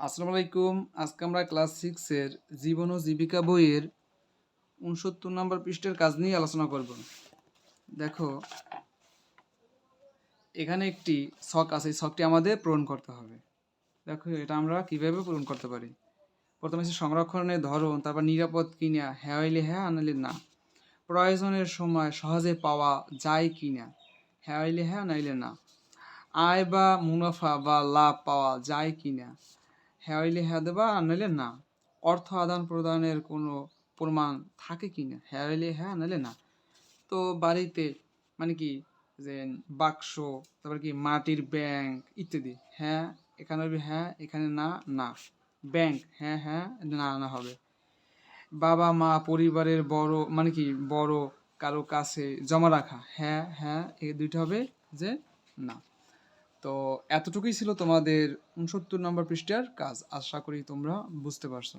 আসসালামু আলাইকুম। আজকে আমরা ক্লাস সিক্সের জীবন ও জীবিকা বইয়ের উনসত্তর নম্বর পৃষ্ঠের কাজ নিয়ে আলোচনা করব। দেখো, এখানে একটি শখ আছে ছকটি আমাদের পূরণ করতে হবে। দেখো, এটা আমরা কীভাবে পূরণ করতে পারি? প্রথমে হচ্ছে সংরক্ষণের ধরন, তারপর নিরাপদ কিনা হ্যাঁ হইলে হ্যাঁ আনালে না। প্রয়োজনের সময় সহজে পাওয়া যায় কিনা হ্যাঁ হইলে হ্যাঁ নাইলে না। আয় বা মুনাফা বা লাভ পাওয়া যায় কিনা হ্যাঁ হইলে হ্যাঁ দেবা, আর নাইলে না। অর্থ আদান প্রদানের কোনো প্রমাণ থাকে কিনা হ্যাঁ হইলে হ্যাঁ নাইলে না। তো বাড়িতে মানে কি যে বাক্স, তারপর কি মাটির ব্যাংক ইত্যাদি। হ্যাঁ এখানে হবে হ্যাঁ এখানে না না। ব্যাংক হ্যাঁ হ্যাঁ না না হবে। বাবা, মা, পরিবারের বড় মানে কি বড়, কারও কাছে জমা রাখা। হ্যাঁ হ্যাঁ এই দুইটা হবে যে না। তো এতটুকুই ছিল তোমাদের উনসত্তর নম্বর পৃষ্ঠার কাজ। আশা করি তোমরা বুঝতে পারছ।